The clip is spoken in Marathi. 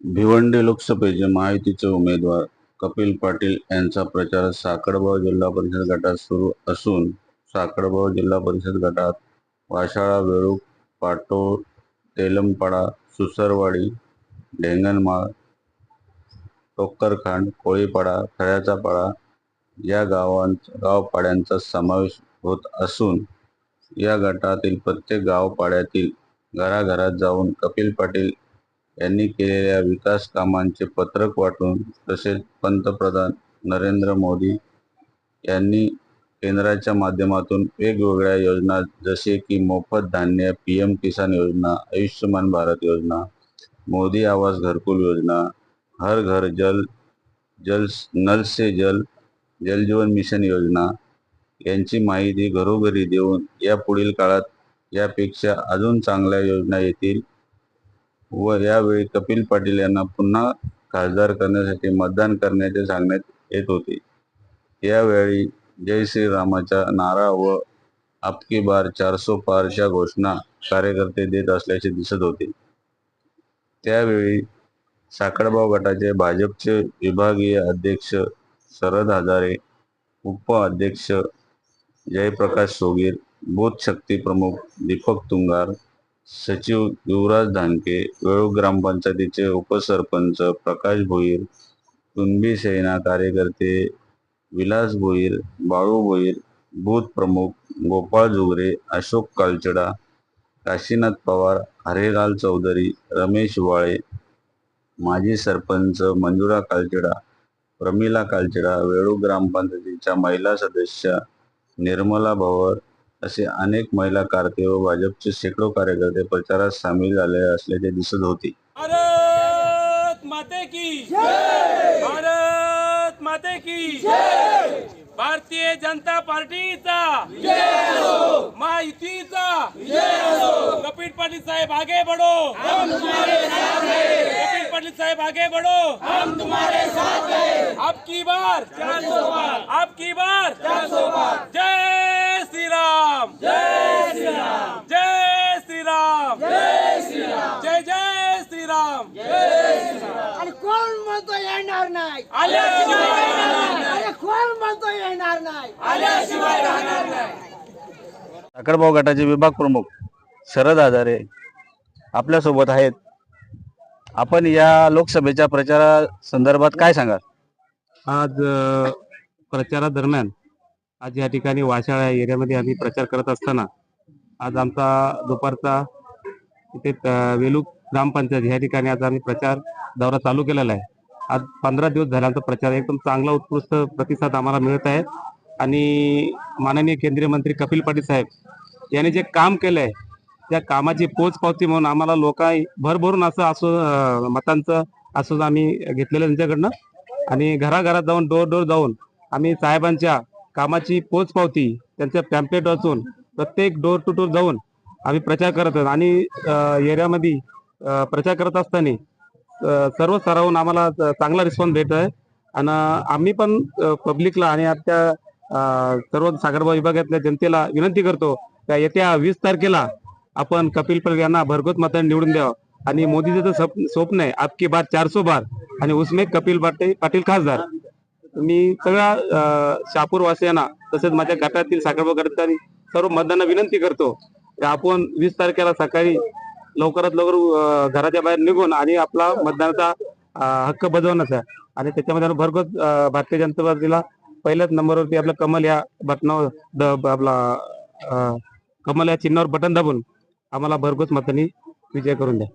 भिवंडी लोकसभेचे महायुतीचे उमेदवार कपिल पाटील यांचा प्रचार साकडगाव जिल्हा परिषद गटात सुरू असून साकडगाव जिल्हा परिषद गटात वाशाळा वेळूक पाटोळ तेलमपाडा सुसरवाडी ढेंगणमाळ टोक्करखांड कोळीपाडा खऱ्याचा पाडा या गावांचा गावपाड्यांचा समावेश होत असून या गटातील प्रत्येक गावपाड्यातील घराघरात जाऊन कपिल पाटील यांनी केलेल्या विकास कामांचे पत्रक वाटून तसेच पंतप्रधान नरेंद्र मोदी यांनी केंद्राच्या माध्यमातून वेगवेगळ्या योजना जसे की मोफत धान्य पी एम किसान योजना आयुष्यमान भारत योजना मोदी आवास घरकुल योजना हर घर जल जल नल से जल जल जीवन मिशन योजना यांची माहिती घरोघरी देऊन या पुढील काळात यापेक्षा अजून चांगल्या योजना येतील व यावेळी कपिल पाटील यांना पुन्हा खासदार करण्यासाठी मतदान करण्याचे सांगण्यात येत होते. यावेळी जय श्रीरामाचा नारा व आपकी बार चारसो पारच्या घोषणा कार्यकर्ते देत असल्याचे दिसत होते. त्यावेळी साखरबाव गटाचे भाजपचे विभागीय अध्यक्ष शरद हजारे उपाध्यक्ष जयप्रकाश सोगीर बूथ शक्ती प्रमुख दीपक तुंगार सचिव युवराज धानके वेळूर ग्रामपंचायतीचे उपसरपंच प्रकाश भोईर कुणबी सेना कार्यकर्ते विलास भोईर बाळू भोईर बूथ प्रमुख गोपाळ जुगरे अशोक कालचडा काशीनाथ पवार हरेलाल चौधरी रमेश वाळे माजी सरपंच मंजुळा कालचडा प्रमिला कालचडा वेळू ग्रामपंचायतीच्या महिला सदस्य निर्मला भवर असे अनेक महिला कार्ते व भाजपचे शेकडो कार्यकर्ते प्रचारात सामील झाले असल्याचे दिसत होते. भारत माते की भारत माते की भारतीय जनता पार्टीचा महायुतीचा कपिल पाटील साहेब आगे बडो कपिल पाटील साहेब आगे बडो हम तुम्हारे साथ आपकी बार! चार आपकी चार बार! जय! कोण म्हणतो येणार नाही? आल्याशिवाय राहणार नाही. अरे कोण म्हणतो येणार नाही? गटाचे विभाग प्रमुख शरद हजारे आपल्यासोबत आहेत. आपण या लोकसभेच्या प्रचारा संदर्भात काय सांगाल? आज अ, प्रचारादरम्यान आज या ठिकाणी वाशाळा या एरियामध्ये आम्ही प्रचार करत असताना आज आमचा दुपारचा इथे वेलूक ग्रामपंचायत या ठिकाणी आज आम्ही प्रचार दौरा चालू केलेला आहे. आज पंधरा दिवस झाला आमचा प्रचार एकदम चांगला उत्कृष्ट प्रतिसाद आम्हाला मिळत आहे. आणि माननीय केंद्रीय मंत्री कपिल पाटील साहेब यांनी जे काम केलं आहे त्या कामाची पोचपावती म्हणून आम्हाला लोक भरभरून असं असो मतांचं असं आम्ही घेतलेलं आहे त्यांच्याकडनं. आणि घराघरात जाऊन डोर डोर जाऊन आम्ही साहेबांच्या कामाची पोचपावती त्यांच्या पॅम्पलेट वाचून प्रत्येक डोर टू डोर जाऊन आम्ही प्रचार करत आहोत. आणि एरियामध्ये प्रचार करत असताना सर्व स्तरावरून आम्हाला चांगला रिस्पॉन्स भेटत आहे आणि आम्ही पण पब्लिकला आणि आजच्या सर्व सागरबाव विभागातल्या जनतेला विनंती करतो का येत्या वीस तारखेला आपण कपिल पटेल यांना भरघोस मतदान निवडून द्यावं. आणि मोदीचं तर स्वप्न स्वप्न आहे आपकी बार चारसो बार. आणि उसमे कपिल पाटील पाटील खासदार. मी सगळ्या शापूरवासियांना वासियांना तसेच माझ्या गटातील साखरबा गटातील सर्व मतदारांना विनंती करतो की आपण वीस तारखेला सकाळी लवकरात लवकर घराच्या बाहेर निघून आणि आपला मतदानाचा हक्क बजावण्याचा आणि त्याच्यामध्ये आपण भरघोस भारतीय जनता पार्टीला पहिल्याच नंबरवरती आपलं कमल या बटनावर द- आपला कमल या चिन्हावर बटन दाबून आम्हाला भरघोस मतांनी विजय करून द्या.